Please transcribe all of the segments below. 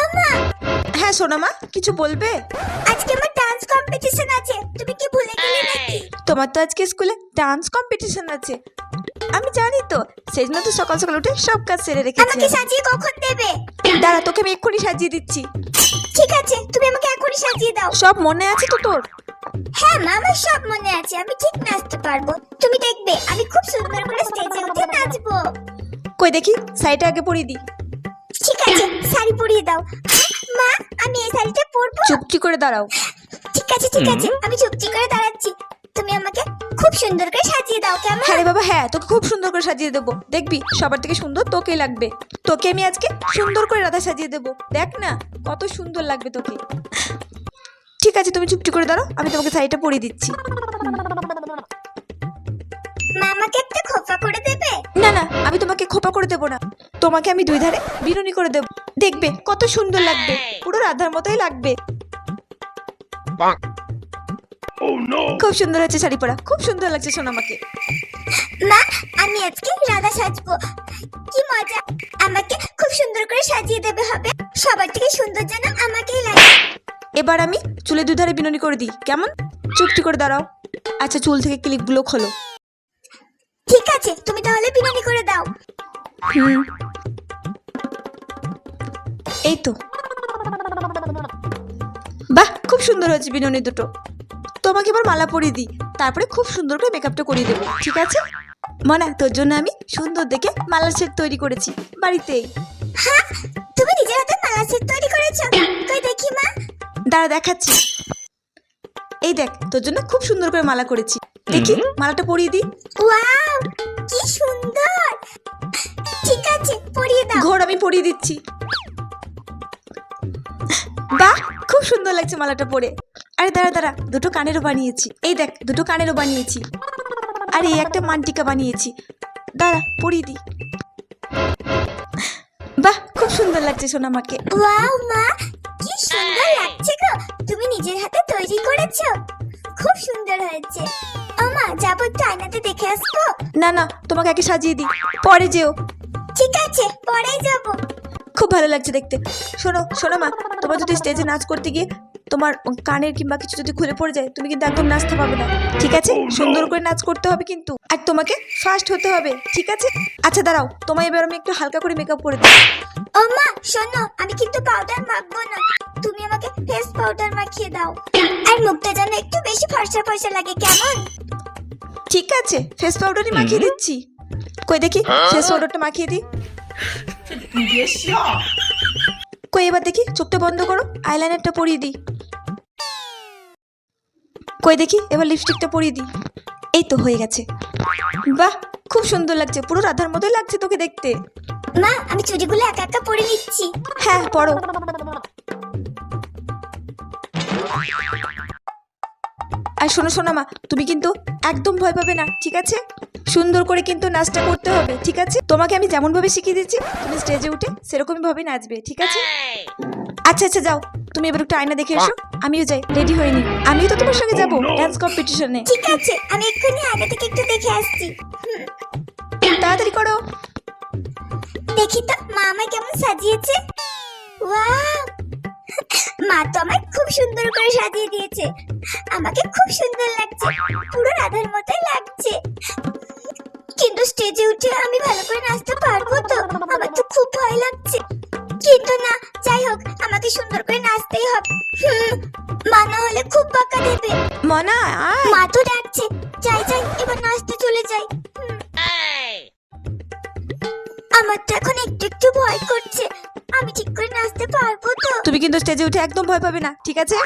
ওমা! হ্যাঁ সোনামা কিছু বলবে? আজকে আমার ডান্স কম্পিটিশন আছে। তুমি কি ভুলে গেলে নাকি? তোমার তো আজকে স্কুলে ডান্স কম্পিটিশন আছে। আমি জানি তো সেই জন্য তো সকাল সকাল উঠে সব কাজ সেরে রেখেছি আমাকে আমি। সাজিয়ে কখন দেবে? দাঁড়া তোকে আমি এক্ষুনি সাজিয়ে দিচ্ছি। ঠিক আছে তুমি আমাকে এখনই সাজিয়ে দাও। সব মনে আছে তো তোর? হ্যাঁ মা আমার সব মনে আছে। আমি ঠিক নাচতে পারব। তুমি দেখবে আমি খুব সুন্দর করে স্টেজে উঠে নাচবো। কই দেখি শাড়িটা আগে পরিয়ে দিই। পরিয়ে দাও। মা আমি এই শাড়িটা পরবো। চুপটি করে দাঁড়াও। ঠিক আছে ঠিক আছে আমি চুপচি করে দাঁড়াচ্ছি। তুমি আমাকে খুব সুন্দর করে সাজিয়ে দাও কেমন? হ্যাঁ রে বাবা হ্যাঁ তোকে খুব সুন্দর করে সাজিয়ে দেবো। দেখবি সবার থেকে সুন্দর তোকেই লাগবে। তোকে আমি আজকে সুন্দর করে রাধা সাজিয়ে দেবো। দেখ না কত সুন্দর লাগবে তোকে। ঠিক আছে তুমি চুপটি করে দাঁড়াও আমি তোমাকে শাড়িটা পরিয়ে দিচ্ছি। মা আমাকে একটা খোপা করে দেবে? না না আমি তোমাকে খোপা করে দেবো না। তোমাকে আমি দুই ধারে বিরুনি করে দেবো। দেখবে কত সুন্দর লাগবে পুরো রাধার মতোই লাগবে. Oh! খুব সুন্দর হচ্ছে শাড়ি পরা খুব সুন্দর লাগছে শোন আমাকে। মা আমি আজকে রাধা সাজবো। কি মজা আমাকে খুব সুন্দর করে সাজিয়ে দেবে হবে। সবার থেকে সুন্দর যেন আমাকেই লাগে। এবার আমি চুলে দুই ধারে বিনুনি করে দিই কেমন? চুপটি করে দাঁড়াও। আচ্ছা চুল থেকে ক্লিপগুলো খোলো। ঠিক আছে তুমি তাহলে বিনুনি করে দাও। হুম। এই তো। বাহ খুব সুন্দর হয়েছে বিনুনি দুটো। তোমাকে এবার মালা পরিয়ে দিই তারপরে খুব সুন্দর করে মেকআপটা করিয়ে দেবো ঠিক আছে? মনা তোর জন্য আমি সুন্দর দেখে মালা সেট তৈরি করেছি বাড়িতেই। হ্যাঁ তুমি নিজের হাতে মালা সেট তৈরি করেছ। কই দেখি মা। দাঁড়া দেখাচ্ছি। এই দেখ তোর জন্য খুব সুন্দর করে মালা করেছি। দেখি মালাটা পরিয়ে দিই। ওয়াও কি সুন্দর। ঠিক আছে পরিয়ে দাও। ঘোর আমি পরিয়ে দিচ্ছি। বাহ খুব সুন্দর লাগছে মালাটা পরে। আরে দাঁড়া দাঁড়া দুটো কানেরও বানিয়েছি। এই দেখ দুটো কানেরও বানিয়েছি। আর এই একটা মান্টিকা বানিয়েছি। দাঁড়া পরিয়ে দিই। বাহ খুব সুন্দর লাগছে সোনামাকে। ওয়াও মা কি সুন্দর লাগছে গো। তুমি নিজের হাতে তৈরি করেছ। খুব সুন্দর হয়েছে। ও মা যাব একটু আয়নাতে দেখে আসব? না না তোমাকে আগে সাজিয়ে দিই। পরে যেও। ঠিক আছে পরে যাব। ভালো লাগছে দেখতে। শোনো শোনো মা তোমার যদি স্টেজে নাচ করতে গিয়ে তোমার কানের কিংবা কিছু যদি খুলে পড়ে যায় তুমি কিন্তু একদম নাচতে পারবে না। ঠিক আছে? সুন্দর করে নাচ করতে হবে কিন্তু। আর তোমাকে ফার্স্ট হতে হবে ঠিক আছে? আচ্ছা দাঁড়াও তোমায় এবার আমি একটু হালকা করে মেকআপ করে দিই। ও মা শোনো আমি কিন্তু পাউডার মাখবো না। তুমি আমাকে ফেস পাউডার মাখিয়ে দাও। আর মুখটা যেন একটু বেশি ফর্সা ফর্সা লাগে কেমন? ঠিক আছে ফেস পাউডারই মাখিয়ে দিচ্ছি। কই দেখি ফেস পাউডারটা মাখিয়ে দিই। কই এবার দেখি চোখটা বন্ধ করো আইলাইনারটা পরিয়ে দিই। কই দেখি এবার লিপস্টিকটা পরিয়ে দিই। এই তো হয়ে গেছে। বাহ খুব সুন্দর লাগছে পুরো রাধার মতোই লাগছে তোকে দেখতে। মা আমি চুড়িগুলো একা একা পরে নিচ্ছি। হ্যাঁ পড়ো আর শোনো শোনো মা তুমি কিন্তু একদম ভয় পাবে না ঠিক আছে? সুন্দর করে কিন্তু নাচটা করতে হবে ঠিক আছে? তোমাকে আমি যেমন ভাবে শিখিয়ে দিচ্ছি তুমি স্টেজে উঠে সেরকমই ভাবে নাচবে ঠিক আছে? আচ্ছা আচ্ছা যাও। তুমি এবার একটু আয়না দেখে এসো। আমিও যাই রেডি হইনি আমিও তো তোমার সঙ্গে যাব ডান্স কম্পিটিশনে ঠিক আছে আমি এক্ষুনি আগে থেকে একটু দেখে আসছি। তাড়াতাড়ি করো। দেখি তো মা আমায় কেমন সাজিয়েছে। ওয়াও! মা তো আমায় খুব সুন্দর করে সাজিয়ে দিয়েছে। আমাকে খুব সুন্দর লাগছে। পুরো রাধার মতোই লাগছে। স্টেজে উঠে আমি ভালো করে নাচতে পারব তো? আমার তো খুব ভয় লাগছে। কিন্তু না যাই হোক আমাকে সুন্দর করে নাচতেই হবে। হুম, মা না হলে খুব বকা দেবে। মনা মা তো ডাকছে। যাই যাই এবার নাচতে চলে যাই। আমার তো এখন একটু একটু ভয় করছে। আমি ঠিক করে নাচতে পারব তো? তুমি কিন্তু স্টেজে উঠে একদম ভয় পাবে না ঠিক আছে?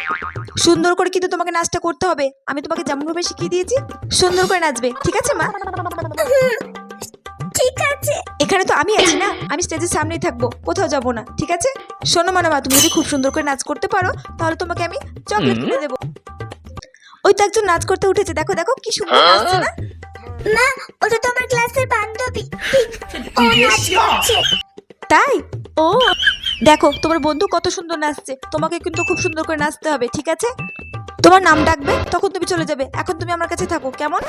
সুন্দর করে কিন্তু তোমাকে নাচটা করতে হবে। আমি তোমাকে যেমন ভাবে শিখিয়ে দিয়েছি সুন্দর করে নাচবে ঠিক আছে মা? হুম, ঠিক আছে। এখানে তো আমি আছি না। আমি স্টেজের সামনেই থাকব। কোথাও যাব না ঠিক আছে? শোনো মানা মা তুমি যদি খুব সুন্দর করে নাচ করতে পারো তাহলে তোমাকে আমি চকলেট কিনে দেবো। ওই তো একজন নাচ করতে উঠেছে। দেখো দেখো কি সুন্দর নাচছে না? মা ওটা তো আমার ক্লাসের বান্ধবী। ও নাচ করছে। তাই? ও। দেখো তোমার বন্ধু কত সুন্দর নাচছে। তোমাকে কিন্তু খুব সুন্দর করে নাচতে হবে ঠিক আছে? তোমার নাম ডাকবে তখন তুমি চলে যাবে। এখন তুমি আমার কাছে থাকো কেমন?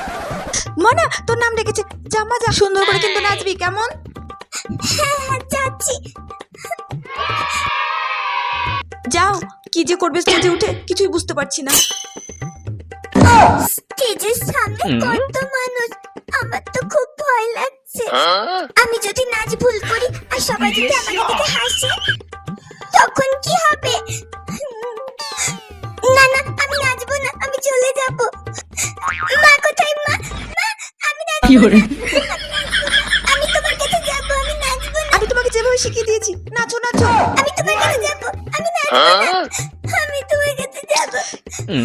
মনা তোর নাম ডেকেছে। জামা যা সুন্দর করে কিন্তু নাচবি কেমন? হ্যাঁ হ্যাঁ যাচ্ছি। যে করবে স্টেজে উঠে কিছুই বুঝতে পারছি না। স্টেজের সামনে কত মানুষ আমার তো খুব ভয় লাগছে। আমি যদি নাচ ভুল করি আর সবাই যদি আমাকে দেখে হাসে আমি নাচবো আমি তোমার কাছে যাব আমি নাচবো না। আমি তোমাকে যেভাবে শিখিয়ে দিয়েছি নাচো নাচো। আমি তোমার কাছে যাব আমি নাচবো না। Huh? আমি তোমার কাছে যাব।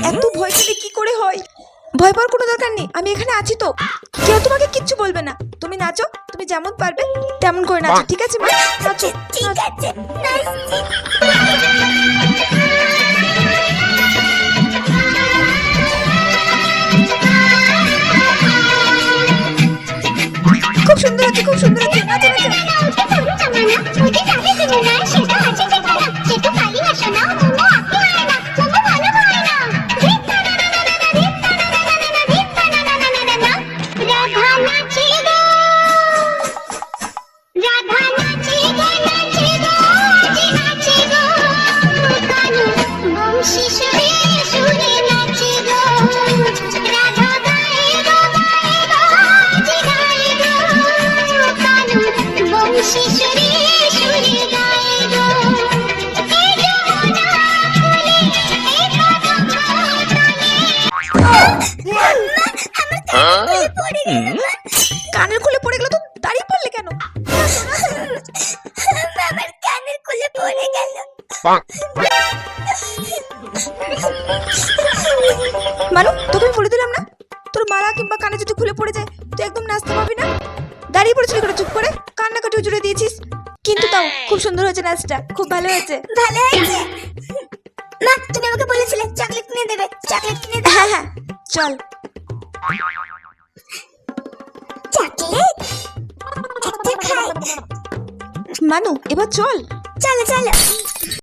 এত ভয় পেলে কি করে হয়? ভয় পাওয়ার কোনো দরকার নেই আমি এখানে আছি তো। কেউ তোমাকে কিচ্ছু বলবে না। তুমি নাচো তুমি যেমন পারবে তেমন করে নাচো ঠিক আছে মা? নাচো। ঠিক আছে নাচছি। সুন্দর হচ্ছে খুব সুন্দর হচ্ছে নাচো নাচো কানের খুলে পড়ে গেল তো দাঁড়িয়ে পড়লে কেন আমার কানের খুলে পড়ে গেল মানু তোকে আমি বলে দিলাম না? তোর মালা কিংবা কানে যদি খুলে পড়ে যায় তুই একদম নাচতে পারবি না? দাঁড়িয়ে পড়েছিলি করে চুপ করে? কান্নাকাটিও জুড়ে দিয়েছিস। কিন্তু তাও খুব সুন্দর হয়েছে নাচটা। খুব ভালো হয়েছে। ভালো হয়েছে? মা তুমি আমাকে বলেছিলে চকলেট কিনে দেবে। চকলেট কিনে হ্যাঁ হ্যাঁ। চল। চকলেট একটা খাই মানু এবার চল। চলো চলো।